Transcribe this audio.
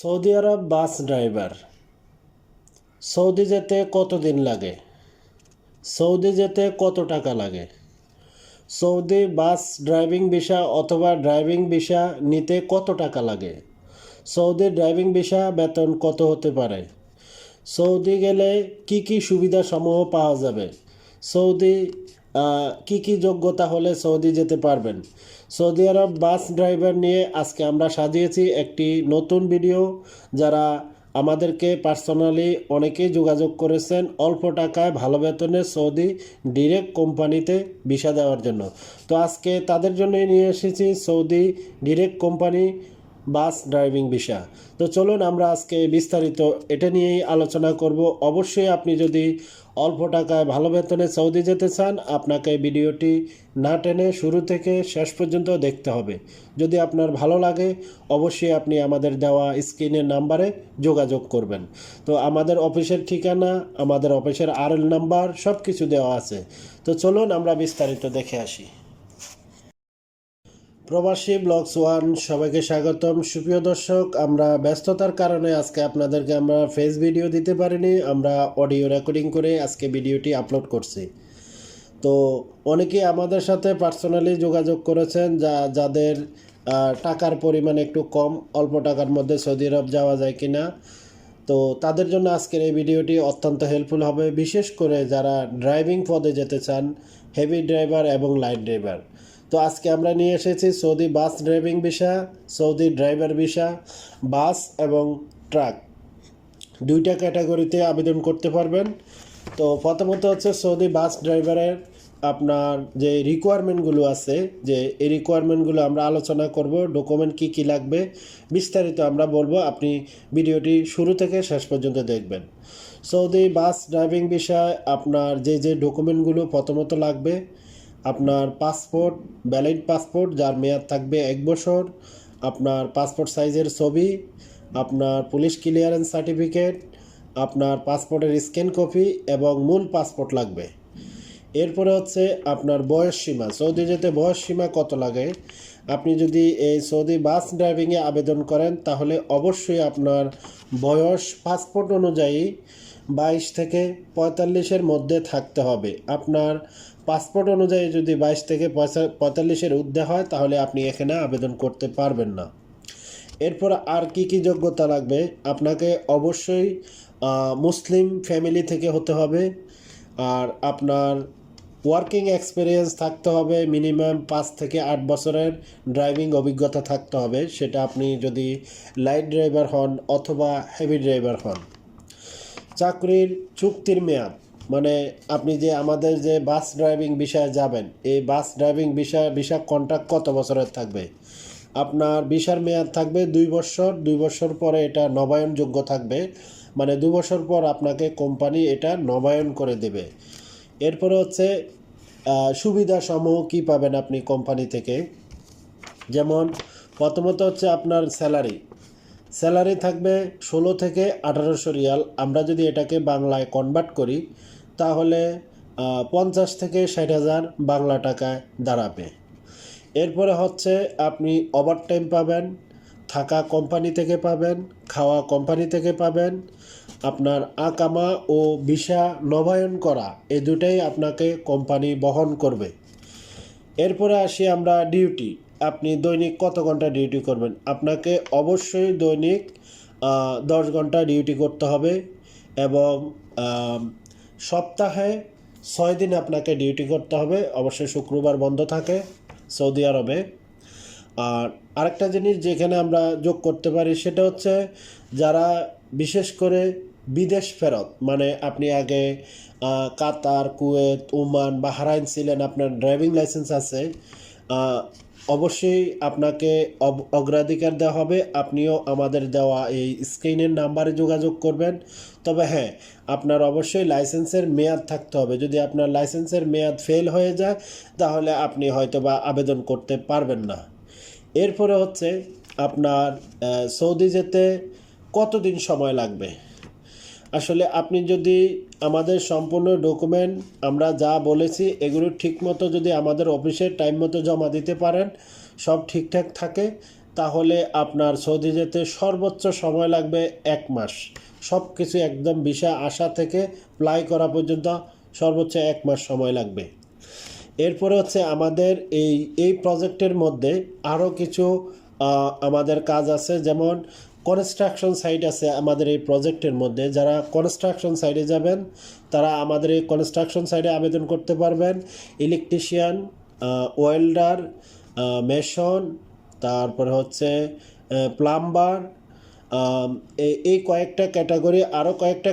Saudi Arab bus driver. Saudi যেতে কতদিন লাগে? সৌদি যেতে কত টাকা লাগে? সৌদি বাস ড্রাইভিং ভিসা অথবা ড্রাইভিং ভিসা নিতে কত টাকা লাগে? সৌদি ড্রাইভিং ভিসা বেতন কত হতে পারে? সৌদি গেলে কি কি সুবিধা সমূহ পাওয়া যাবে? সৌদি কি কি যোগ্যতা হলে সৌদি যেতে পারবেন? সৌদি আরব বাস ড্রাইভার নিয়ে আজকে আমরা সাজিয়েছি একটি নতুন ভিডিও, যারা আমাদেরকে পার্সোনালি অনেকেই যোগাযোগ করেছেন অল্প টাকায় ভালো বেতনে সৌদি ডিরেক্ট কোম্পানিতে ভিসা দেওয়ার জন্য। তো আজকে তাদের জন্যই নিয়ে এসেছি Saudi direct company bus driving visa. তো চলুন আমরা আজকে বিস্তারিত এটা নিয়েই আলোচনা করব। অবশ্যই আপনি যদি অল্প টাকায় ভালো বেতনে সৌদি যেতে চান, আপনাকে ভিডিওটি না টেনে শুরু থেকে শেষ পর্যন্ত দেখতে হবে। যদি আপনার ভালো লাগে, অবশ্যই আপনি আমাদের দেওয়া স্ক্রিনের নাম্বারে যোগাযোগ করবেন। তো আমাদের অফিসের ঠিকানা, আমাদের অফিসের আর এল নাম্বার সব কিছু দেওয়া আছে। তো চলুন আমরা বিস্তারিত দেখে আসি। প্রবাসী ব্লগস ওয়ান, সবাইকে স্বাগতম। সুপ্রিয় দর্শক, আমরা ব্যস্ততার কারণে আজকে আপনাদেরকে আমরা ফেস ভিডিও দিতে পারিনি, আমরা অডিও রেকর্ডিং করে আজকে ভিডিওটি আপলোড করছি। তো অনেকেই আমাদের সাথে পার্সোনালি যোগাযোগ করেছেন, যা, যাদের টাকার পরিমাণ একটু কম, অল্প টাকার মধ্যে সৌদি আরব যাওয়া যায় কিনা। তো তাদের জন্য আজকের এই ভিডিওটি অত্যন্ত হেল্পফুল হবে, বিশেষ করে যারা ড্রাইভিং পদে যেতে চান হেভি ড্রাইভার এবং লাইট ড্রাইভার তো আজকে আমরা নিয়ে এসেছি Saudi bus driving visa, Saudi driver visa, bus এবং ট্রাক। দুইটা ক্যাটাগরিতে আবেদন করতে পারবেন। তো প্রথমত হচ্ছে সৌদি বাস ড্রাইভারের আপনার যে রিকোয়ারমেন্টগুলো আছে, যে এই রিকোয়ারমেন্টগুলো আমরা আলোচনা করব ডকুমেন্ট কি কি লাগবে, বিস্তারিত আমরা বলব। আপনি ভিডিওটি শুরু থেকে শেষ পর্যন্ত দেখবেন। সৌদি বাস ড্রাইভিং বিষয়ে আপনার যে যে ডকুমেন্টগুলো প্রথমত লাগবে আপনার পাসপোর্ট ভ্যালিড পাসপোর্ট যার মেয়াদ থাকবে এক বছর, আপনার পাসপোর্ট সাইজের ছবি, আপনার পুলিশ ক্লিয়ারেন্স সার্টিফিকেট আপনার পাসপোর্টের স্ক্যান কপি এবং মূল পাসপোর্ট লাগবে। এরপরে হচ্ছে আপনার বয়স সীমা। সৌদি যেতে বয়স সীমা কত লাগে? আপনি যদি এই সৌদি বাস ড্রাইভিংয়ে আবেদন করেন, তাহলে অবশ্যই আপনার বয়স, পাসপোর্ট অনুযায়ী বাইশ থেকে পঁয়তাল্লিশের মধ্যে থাকতে হবে। আপনার পাসপোর্ট অনুযায়ী যদি বাইশ থেকে পঁয়তা- পঁয়তাল্লিশের ঊর্ধ্বে হয়, তাহলে আপনি এখানে আবেদন করতে পারবেন না। এরপর আর কি কি যোগ্যতা লাগবে? আপনাকে অবশ্যই মুসলিম ফ্যামিলি থেকে হতে হবে। আর আপনার ওয়ার্কিং এক্সপিরিয়েন্স থাকতে হবে, মিনিমাম পাঁচ থেকে আট বছরের ড্রাইভিং অভিজ্ঞতা থাকতে হবে। সেটা আপনি যদি লাইট ড্রাইভার হন অথবা হেভি ড্রাইভার হন। চাকরির চুক্তির মেয়াদ। মানে আপনি যে আমাদের যে বাস ড্রাইভিং বিষয়ে যাবেন, এই বাস ড্রাইভিং বিষয় কন্ট্রাক্ট কত বছরের থাকবে? আপনার ভিসার মেয়াদ থাকবে দুই বছর দুই বছর পরে এটা নবায়নযোগ্য থাকবে। মানে দু বছর পর আপনাকে কোম্পানি এটা নবায়ন করে দেবে। এরপরে হচ্ছে সুবিধাসমূহ কী পাবেন আপনি কোম্পানি থেকে? যেমন, প্রথমত হচ্ছে আপনার স্যালারি। স্যালারি থাকবে ষোলো থেকে আঠারোশো রিয়াল। আমরা যদি এটাকে বাংলায় কনভার্ট করি, তাহলে পঞ্চাশ থেকে ষাট হাজার বাংলা টাকায় দাঁড়াবে। এরপরে হচ্ছে আপনি ওভার টাইম পাবেন, থাকা কোম্পানি থেকে পাবেন, খাওয়া কোম্পানি থেকে পাবেন, আপনার আকামা ও ভিসা নবায়ন করা এ দুটাই আপনাকে কোম্পানি বহন করবে। এরপরে আসি আমরা ডিউটি আপনি দৈনিক কত ঘণ্টা ডিউটি করবেন? আপনাকে অবশ্যই দৈনিক দশ ঘণ্টা ডিউটি করতে হবে এবং সপ্তাহে ছয় দিন আপনাকে ডিউটি করতে হবে। অবশ্যই শুক্রবার বন্ধ থাকে সৌদি আরবে। আর আরেকটা জিনিস যেখানে আমরা যোগ করতে পারি সেটা হচ্ছে যারা বিশেষ করে বিদেশ ফেরত মানে আপনি আগে কাতার, কুয়েত, ওমান বাহরাইন ছিলেন, আপনার ড্রাইভিং লাইসেন্স আছে অবশ্যই আপনাকে অগ্রাধিকার দেওয়া হবে। আপনিও আমাদের দেওয়া এই স্ক্রিনের নাম্বারে যোগাযোগ করবেন। তবে হ্যাঁ আপনার অবশ্যই লাইসেন্সের মেয়াদ থাকতে হবে। যদি আপনার লাইসেন্সের মেয়াদ ফেল হয়ে যায়, তাহলে আপনি হয়তো বা আবেদন করতে পারবেন না। এরপরে হচ্ছে আপনার সৌদি যেতে কতদিন সময় লাগবে? আসলে আপনি যদি আমাদের সম্পূর্ণ ডকুমেন্ট, আমরা যা বলেছি, এগুলো ঠিকমতো যদি আমাদের অফিসে টাইম মতো জমা দিতে পারেন, সব ঠিকঠাক থাকে, তাহলে আপনার সৌদি যেতে সর্বোচ্চ সময় লাগবে এক মাস। সব কিছু একদম ভিসা আসা থেকে প্লাই করা পর্যন্ত সর্বোচ্চ এক মাস সময় লাগবে। এরপরে হচ্ছে আমাদের এই এই প্রজেক্টের মধ্যে আরও কিছু আমাদের কাজ আছে, যেমন কনস্ট্রাকশন সাইট আছে আমাদের এই প্রজেক্টের মধ্যে। যারা কনস্ট্রাকশন সাইটে যাবেন, তারা আমাদের এই কনস্ট্রাকশন সাইটে আবেদন করতে পারবেন। ইলেকট্রিশিয়ান ওয়েল্ডার মেশন তারপরে হচ্ছে প্লাম্বার এই কয়েকটা ক্যাটাগরি আরও কয়েকটা